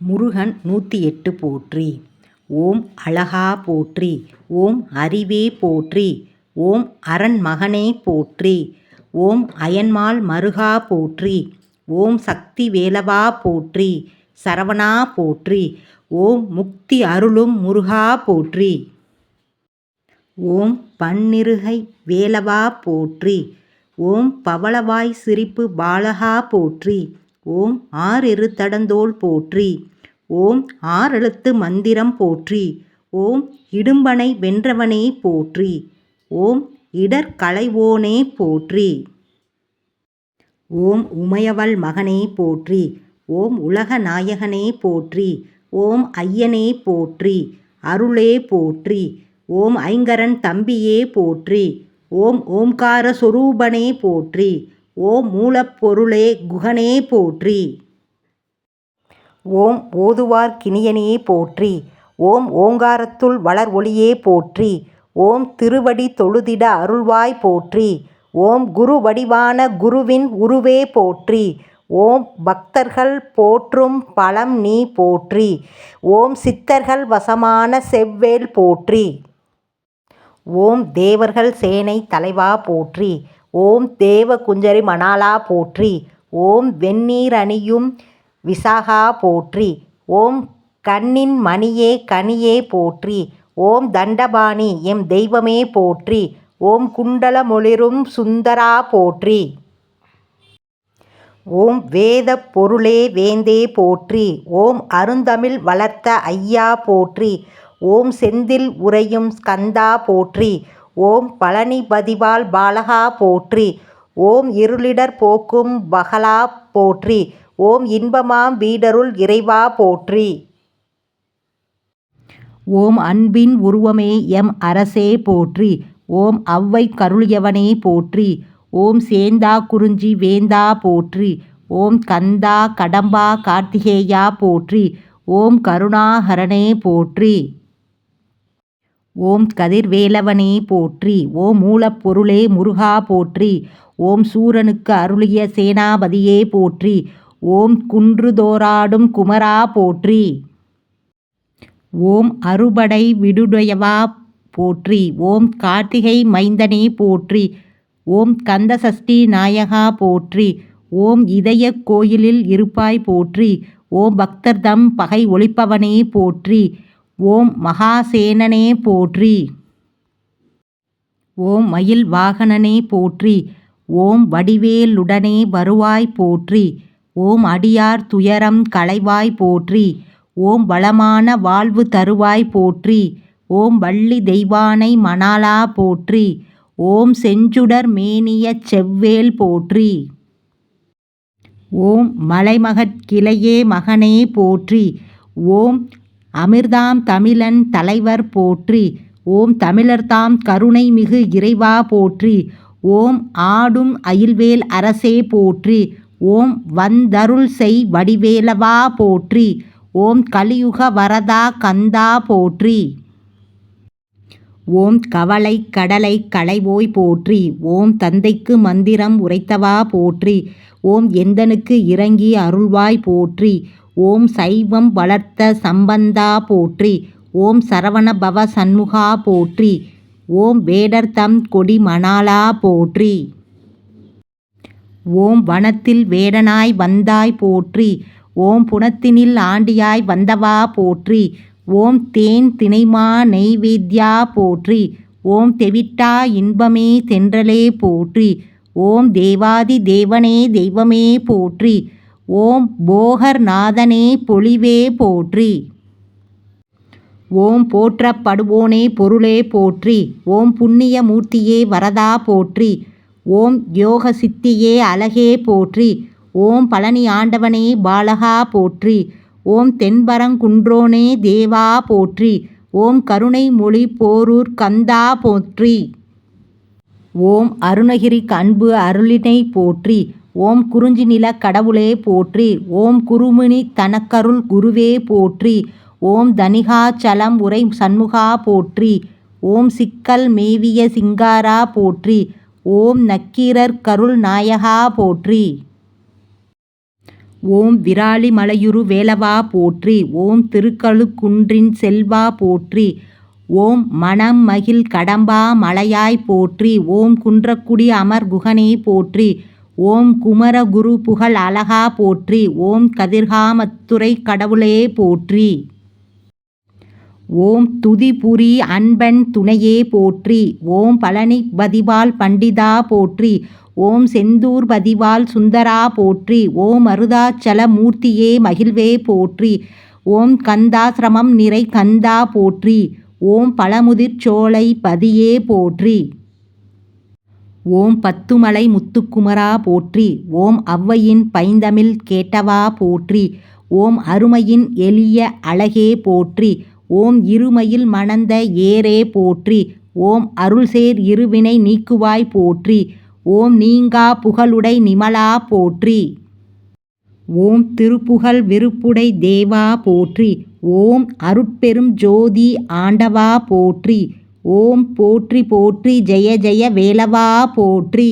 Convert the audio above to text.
முருகன் நூற்றி எட்டு போற்றி. ஓம் அழகா போற்றி. ஓம் அறிவே போற்றி. ஓம் அரண் மகனே போற்றி. ஓம் அயன்மால் மருகா போற்றி. ஓம் சக்தி வேலவா போற்றி. சரவணா போற்றி. ஓம் முக்தி அருளும் முருகா போற்றி. ஓம் பன்னிருகை வேலவா போற்றி. ஓம் பவளவாய் சிரிப்பு பாலகா போற்றி. ஓம் ஆறிரு தடந்தோள் போற்றி. ஓம் ஆறெழுத்து மந்திரம் போற்றி. ஓம் இடும்பனை வென்றவனே போற்றி. ஓம் இடர் களைவோனே போற்றி. ஓம் உமையவள் மகனே போற்றி. ஓம் உலக நாயகனே போற்றி. ஓம் ஐயனே போற்றி. அருளே போற்றி. ஓம் ஐங்கரன் தம்பியே போற்றி. ஓம் ஓம்கார சொரூபனே போற்றி. ஓம் மூலப்பொருளே குகனே போற்றி. ஓம் ஓதுவார் கிணியனே போற்றி. ஓம் ஓங்காரத்துள் வளர் ஒளியே போற்றி. ஓம் திருவடி தொழுதிட அருள்வாய் போற்றி. ஓம் குரு வடிவான குருவின் உருவே போற்றி. ஓம் பக்தர்கள் போற்றும் பலம் நீ போற்றி. ஓம் சித்தர்கள் வசமான செவ்வேல் போற்றி. ஓம் தேவர்கள் சேனை தலைவா போற்றி. ஓம் தேவ குஞ்சரி மணாலா போற்றி. ஓம் வெந்நீர் அணியும் விசாகா போற்றி. ஓம் கண்ணின் மணியே கனியே போற்றி. ஓம் தண்டபாணி எம் தெய்வமே போற்றி. ஓம் குண்டலமொளிரும் சுந்தரா போற்றி. ஓம் வேத பொருளே வேந்தே போற்றி. ஓம் அருந்தமிழ் வளர்த்த ஐயா போற்றி. ஓம் செந்தில் உறையும் ஸ்கந்தா போற்றி. ஓம் பழனி பதிவால் பாலகா போற்றி. ஓம் இருளிடர் போக்கும் பகலா போற்றி. ஓம் இன்பமாம் வீடருள் இறைவா போற்றி. ஓம் அன்பின் உருவமே எம் அரசே போற்றி. ஓம் அவ்வை கருளியவனே போற்றி. ஓம் சேந்தா குறிஞ்சி வேந்தா போற்றி. ஓம் கந்தா கடம்பா கார்த்திகேயா போற்றி. ஓம் கருணாகரனே போற்றி. ஓம் கதிர்வேலவனே போற்றி ஓம் மூலப்பொருளே முருகா போற்றி ஓம் சூரனுக்கு அருளிய சேனாபதியே போற்றி ஓம் குன்றுதோராடும் குமரா போற்றி ஓம் அறுபடை விடுடையவா போற்றி ஓம் கார்த்திகை மைந்தனே போற்றி ஓம் கந்தசஷ்டி நாயகா போற்றி ஓம் இதய கோயிலில் இருப்பாய் போற்றி ஓம் பக்தர்தம் பகை ஒழிப்பவனே போற்றி ஓம் மகாசேனனே போற்றி. ஓம் மயில் வாகனனே போற்றி. ஓம் வடிவேலுடனே வருவாய் போற்றி. ஓம் அடியார் துயரம் களைவாய் போற்றி. ஓம் வளமான வாழ்வு தருவாய் போற்றி. ஓம் வள்ளி தெய்வானை மணாலா போற்றி. ஓம் செஞ்சுடர் மேனிய செவ்வேல் போற்றி. ஓம் மலைமகற் கிளையே மகனே போற்றி. ஓம் அமிர்தாம் தமிழன் தலைவர் போற்றி ஓம் தமிழர்தாம் கருணை மிகு இறைவா போற்றி ஓம் ஆடும் அயில்வேல் அரசே போற்றி ஓம் வந்தருள் செய் வடிவேலவா போற்றி ஓம் கலியுக வரதா கந்தா போற்றி. ஓம் கவலை கடலை களைவோய் போற்றி ஓம் தந்தைக்கு மந்திரம் உரைத்தவா போற்றி ஓம் எந்தனுக்கு இறங்கி அருள்வாய் போற்றி ஓம் சைவம் வளர்த்த சம்பந்தா போற்றி ஓம் சரவண பவ சண்முகா போற்றி ஓம் வேடர் தம் கொடி மணாலா போற்றி. ஓம் வனத்தில் வேடனாய் வந்தாய் போற்றி ஓம் புனத்தினில் ஆண்டியாய் வந்தவா போற்றி ஓம் தேன் தினைமா நெய்வேத்யா போற்றி ஓம் தெவிட்டா இன்பமே தென்றலே போற்றி ஓம் தேவாதி தேவனே தெய்வமே போற்றி ஓம் போகர் நாதனே பொலிவே போற்றி. ஓம் போற்றப்படுவோனே பொருளே போற்றி. ஓம் புண்ணிய மூர்த்தியே வரதா போற்றி. ஓம் யோக சித்தியே அழகே போற்றி. ஓம் பழனி ஆண்டவனே பாலகா போற்றி. ஓம் தென்பரங்குன்றோனே தேவா போற்றி. ஓம் கருணை மொழி போரூர் கந்தா போற்றி. ஓம் அருணகிரி அன்பு அருளினை போற்றி. ஓம் குறிஞ்சி நில கடவுளே போற்றி ஓம் குருமுனி தனக்கருள் குருவே போற்றி ஓம் தனிகாச்சலம் உரை சண்முகா போற்றி ஓம் சிக்கல் மேவிய சிங்காரா போற்றி ஓம் நக்கீரர் கருள் நாயகா போற்றி. ஓம் விராலி மலையுரு வேலவா போற்றி ஓம் திருக்கழுக்குன்றின் செல்வா போற்றி ஓம் மனம் மகிழ் கடம்பா மலையாய் போற்றி ஓம் குன்றக்குடி அமர் குகனே போற்றி ஓம் குமரகுரு புகழ் அழகா போற்றி ஓம் கதிர்காமத்துறை கடவுளே போற்றி. ஓம் துதிபுரி அன்பன் துணையே போற்றி ஓம் பழனி பதிவால் பண்டிதா போற்றி ஓம் செந்தூர் பதிவால் சுந்தரா போற்றி ஓம் அருதாச்சல மூர்த்தியே மகிழ்வே போற்றி ஓம் கந்தாசிரமம் நிறை கந்தா போற்றி ஓம் பழமுதிர்ச்சோலை பதியே போற்றி. ஓம் பத்துமலை முத்துக்குமரா போற்றி ஓம் ஒளவையின் பைந்தமிழ் கேட்டவா போற்றி ஓம் அருமையின் எளிய அழகே போற்றி ஓம் இருமையில் மணந்த ஏரே போற்றி ஓம் அருள்சேர் இருவினை நீக்குவாய் போற்றி ஓம் நீங்கா புகழுடை நிமலா போற்றி ஓம் திருப்புகழ் விருப்புடை தேவா போற்றி ஓம் அருட்பெரும் ஜோதி ஆண்டவா போற்றி ஓம் போற்றி போற்றி ஜெய ஜெய வேலவா போற்றி.